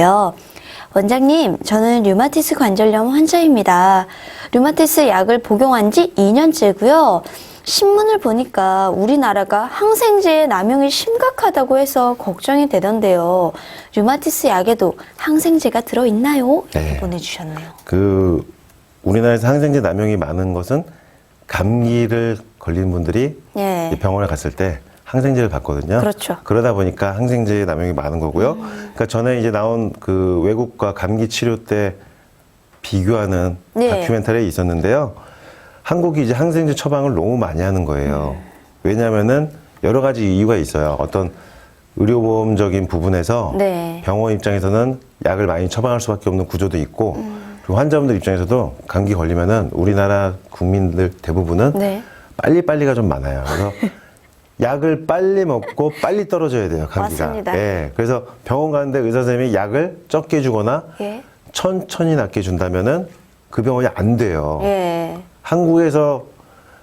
요 원장님, 저는 류마티스 관절염 환자입니다. 류마티스 약을 복용한 지 2년째고요. 신문을 보니까 우리나라가 항생제의 남용이 심각하다고 해서 걱정이 되던데요. 류마티스 약에도 항생제가 들어 있나요? 이렇게 네. 보내 주셨네요. 그 우리나라에서 항생제 남용이 많은 것은 감기를 걸린 분들이 예. 이 병원에 갔을 때 항생제를 받거든요. 그렇죠. 그러다 보니까 항생제 남용이 많은 거고요. 그러니까 전에 이제 나온 그 외국과 감기 치료 때 비교하는 네. 다큐멘터리에 있었는데요. 한국이 이제 항생제 처방을 너무 많이 하는 거예요. 왜냐하면은 여러 가지 이유가 있어요. 어떤 의료보험적인 부분에서 네. 병원 입장에서는 약을 많이 처방할 수밖에 없는 구조도 있고 그리고 환자분들 입장에서도 감기 걸리면은 우리나라 국민들 대부분은 네. 빨리빨리가 좀 많아요. 그래서 약을 빨리 먹고 빨리 떨어져야 돼요, 감기가. 맞습니다. 예. 그래서 병원 가는데 의사 선생님이 약을 적게 주거나 예. 천천히 낫게 준다면은 그 병원이 안 돼요. 예. 한국에서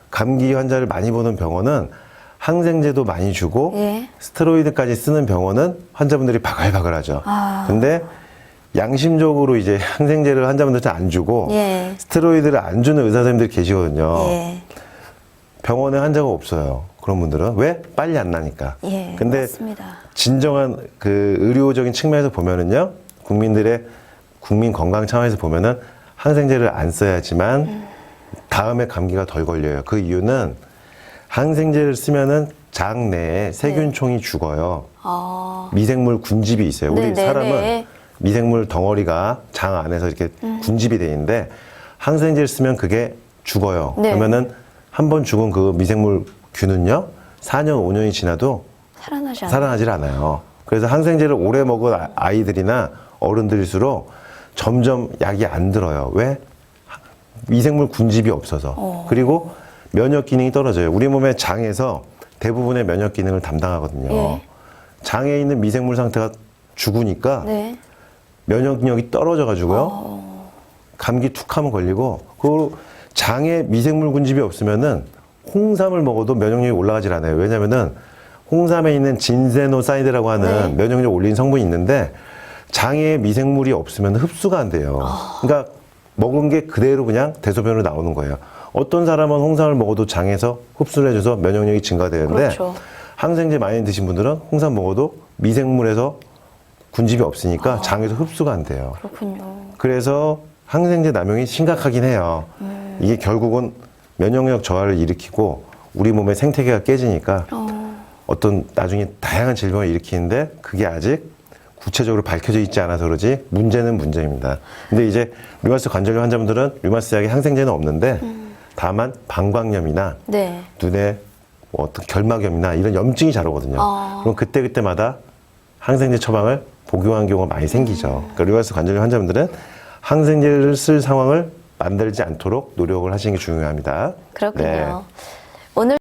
감기 환자를 많이 보는 병원은 항생제도 많이 주고 예. 스테로이드까지 쓰는 병원은 환자분들이 바글바글하죠. 아. 근데 양심적으로 이제 항생제를 환자분들한테 안 주고 예. 스테로이드를 안 주는 의사 선생님들이 계시거든요. 예. 병원에 환자가 없어요. 그런 분들은 왜 빨리 안 나니까. 예. 근데 맞습니다. 진정한 그 의료적인 측면에서 보면은요, 국민들의 국민 건강 차원에서 보면은 항생제를 안 써야지만 다음에 감기가 덜 걸려요. 그 이유는 항생제를 쓰면은 장 내에 세균총이 죽어요. 아. 미생물 군집이 있어요. 우리 네, 네, 사람은 네. 미생물 덩어리가 장 안에서 이렇게 군집이 돼 있는데 항생제를 쓰면 그게 죽어요. 네. 그러면은 한 번 죽은 그 미생물 균은요, 4년, 5년이 지나도 살아나지 않아요. 살아나질 않아요. 그래서 항생제를 오래 먹은 아- 아이들이나 어른들일수록 점점 약이 안 들어요. 왜? 미생물 군집이 없어서. 어. 그리고 면역 기능이 떨어져요. 우리 몸의 장에서 대부분의 면역 기능을 담당하거든요. 예. 장에 있는 미생물 상태가 죽으니까 네. 면역력이 떨어져 가지고요. 어. 감기 툭 하면 걸리고 그 장에 미생물 군집이 없으면은 홍삼을 먹어도 면역력이 올라가질 않아요. 왜냐면은 홍삼에 있는 진세노사이드라고 하는 네. 면역력 올리는 성분이 있는데 장에 미생물이 없으면 흡수가 안 돼요. 아. 그러니까 먹은 게 그대로 그냥 대소변으로 나오는 거예요. 어떤 사람은 홍삼을 먹어도 장에서 흡수를 해줘서 면역력이 증가되는데 그렇죠. 항생제 많이 드신 분들은 홍삼 먹어도 미생물에서 군집이 없으니까 아. 장에서 흡수가 안 돼요. 그렇군요. 그래서 항생제 남용이 심각하긴 해요. 음. 이게 결국은 면역력 저하를 일으키고 우리 몸의 생태계가 깨지니까 어. 어떤 나중에 다양한 질병을 일으키는데 그게 아직 구체적으로 밝혀져 있지 않아서 그러지 문제는 문제입니다. 근데 이제 류마스 관절염 환자분들은 류마스 약에 항생제는 없는데 음. 다만 방광염이나 네. 눈에 뭐 어떤 결막염이나 이런 염증이 잘 오거든요. 아. 그럼 그때 그때마다 항생제 처방을 복용한 경우가 많이 생기죠. 그러니까 류마스 관절염 환자분들은 항생제를 쓸 상황을 만들지 않도록 노력을 하시는 게 중요합니다. 그렇군요. 네. 오늘